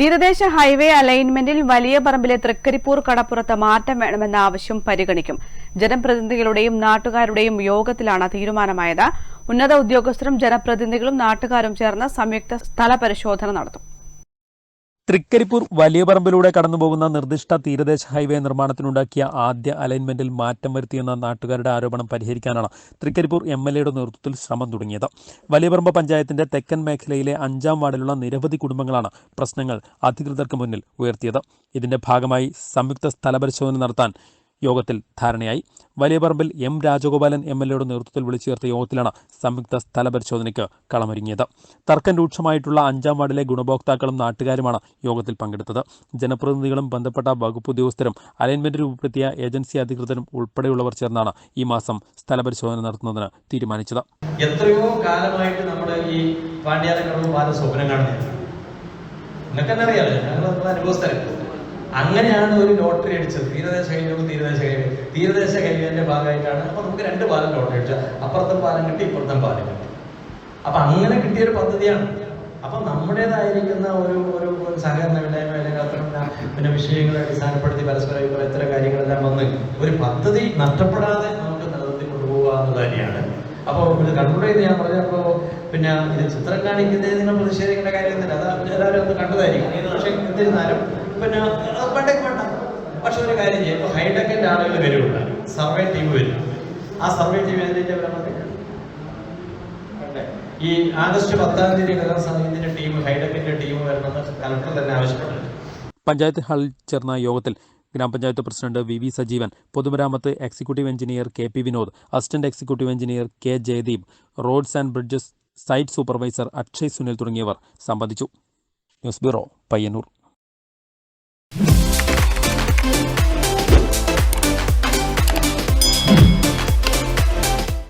തീരദേശ ഹൈവേ അലൈൻമെന്റിൽ വലിയ പറമ്പിലെ തൃക്കരിപ്പൂർ കടപ്പുറത്ത് മാറ്റം വേണമെന്ന ആവശ്യം പരിഗണിക്കും. ജനപ്രതിനിധികളുടെയും നാട്ടുകാരുടെയും യോഗത്തിലാണ് തീരുമാനമായത്. ഉന്നത ഉദ്യോഗസ്ഥരും ജനപ്രതിനിധികളും നാട്ടുകാരും ചേർന്ന് സംയുക്ത സ്ഥലപരിശോധന നടത്തും. തൃക്കരിപ്പൂർ വലിയ പറമ്പിലൂടെ കടന്നുപോകുന്ന നിർദ്ദിഷ്ട തീരദേശ ഹൈവേ നിർമ്മാണത്തിനുണ്ടാക്കിയ ആദ്യ അലൈൻമെന്റിൽ മാറ്റം വരുത്തിയെന്ന നാട്ടുകാരുടെ ആരോപണം പരിഹരിക്കാനാണ് തൃക്കരിപ്പൂർ എം എൽ എയുടെ നേതൃത്വത്തിൽ ശ്രമം തുടങ്ങിയത്. വലിയപറമ്പ് പഞ്ചായത്തിന്റെ തെക്കൻ മേഖലയിലെ അഞ്ചാം വാർഡിലുള്ള നിരവധി കുടുംബങ്ങളാണ് പ്രശ്നങ്ങൾ അധികൃതർക്ക് മുന്നിൽ ഉയർത്തിയത്. ഇതിന്റെ ഭാഗമായി സംയുക്ത സ്ഥലപരിശോധന നടത്താൻ യോഗത്തിൽ ധാരണയായി. വലിയപറമ്പിൽ എം രാജഗോപാലൻ എം എൽ എയുടെ നേതൃത്വത്തിൽ വിളിച്ചു ചേർത്ത യോഗത്തിലാണ് സംയുക്ത സ്ഥല പരിശോധനയ്ക്ക് കളമൊരുങ്ങിയത്. തർക്കം രൂക്ഷമായിട്ടുള്ള അഞ്ചാം വാർഡിലെ ഗുണഭോക്താക്കളും നാട്ടുകാരുമാണ് യോഗത്തിൽ പങ്കെടുത്തത്. ജനപ്രതിനിധികളും ബന്ധപ്പെട്ട വകുപ്പ് ഉദ്യോഗസ്ഥരും അലൈൻമെന്റ് രൂപപ്പെടുത്തിയ ഏജൻസി അധികൃതരും ഉൾപ്പെടെയുള്ളവർ ചേർന്നാണ് ഈ മാസം സ്ഥല പരിശോധന നടത്തുന്നതിന് തീരുമാനിച്ചത്. എത്രയോ കാലമായിട്ട് നമ്മുടെ ഈ പാല സ്വപ്നം കാണുന്നത് നിങ്ങൾക്ക് തന്നെ അറിയാലോ ഞങ്ങൾ നമ്മുടെ അനുഭവസ്ഥരല്ല അങ്ങനെയാണ് ഒരു ലോട്ടറി അടിച്ചത്. തീരദേശ ഹൈവേവും തീരദേശ ഹൈവേ. തീരദേശ ഹൈവേന്റെ ഭാഗമായിട്ടാണ് അപ്പൊ നമുക്ക് രണ്ട് പാലം ലോട്ടറി അടിച്ചത്. അപ്പുറത്തെ പാലം കിട്ടി ഇപ്പുറത്തെ പാലം കിട്ടി. അപ്പൊ അങ്ങനെ കിട്ടിയ ഒരു പദ്ധതിയാണ്. അപ്പൊ നമ്മുടേതായിരിക്കുന്ന ഒരു ഒരു സഹകരണ വിലയമ അല്ലെങ്കിൽ പിന്നെ വിഷയങ്ങളെ അടിസ്ഥാനപ്പെടുത്തി പരസ്പരം ഇപ്പോൾ ഇത്തരം കാര്യങ്ങളെല്ലാം വന്ന് ഒരു പദ്ധതി നഷ്ടപ്പെടാതെ നമുക്ക് നിലനിർത്തി കൊണ്ടുപോകുക എന്നുള്ളത് തന്നെയാണ് അപ്പോൾ ഇത് കൺക്ലൂഡ് ചെയ്ത് ഞാൻ പറഞ്ഞപ്പോൾ പിന്നെ ഇത് ചിത്രം കാണിക്കുന്നതിൽ നിങ്ങൾ പ്രതിഷേധിക്കേണ്ട കാര്യമൊന്നുമില്ല. അത് എല്ലാവരും ഒന്ന് കണ്ടതായിരിക്കും. പക്ഷേ എന്നിരുന്നാലും പിന്നെ വേണ്ടെങ്കിൽ വേണ്ട പക്ഷെ ഒരു കാര്യം ചെയ്യും. ഇപ്പോൾ ഹൈടെക്കിന്റെ ആളുകൾ വരുമില്ല സർവേ ടീം വരും ആ സർവേ ടീം ഏതിന്റെ ഈ ആഗസ്റ്റ് പത്താം തീയതി കലാ സമയത്തിന്റെ ടീം ഹൈടെക്കിന്റെ ടീം വരണമെന്ന് കലക്ടർ തന്നെ ആവശ്യപ്പെട്ടു പഞ്ചായത്ത് ഹാളിൽ ചേർന്ന യോഗത്തിൽ ഗ്രാമപഞ്ചായത്ത് പ്രസിഡന്റ് വി വി സജീവൻ പൊതുമരാമത്ത് executive engineer K P Vinod assistant executive engineer K Jayadeep roads and bridges site supervisor Akshay Sunil തുടങ്ങിയവർ സംബന്ധിച്ചു. News bureau Payyanur. you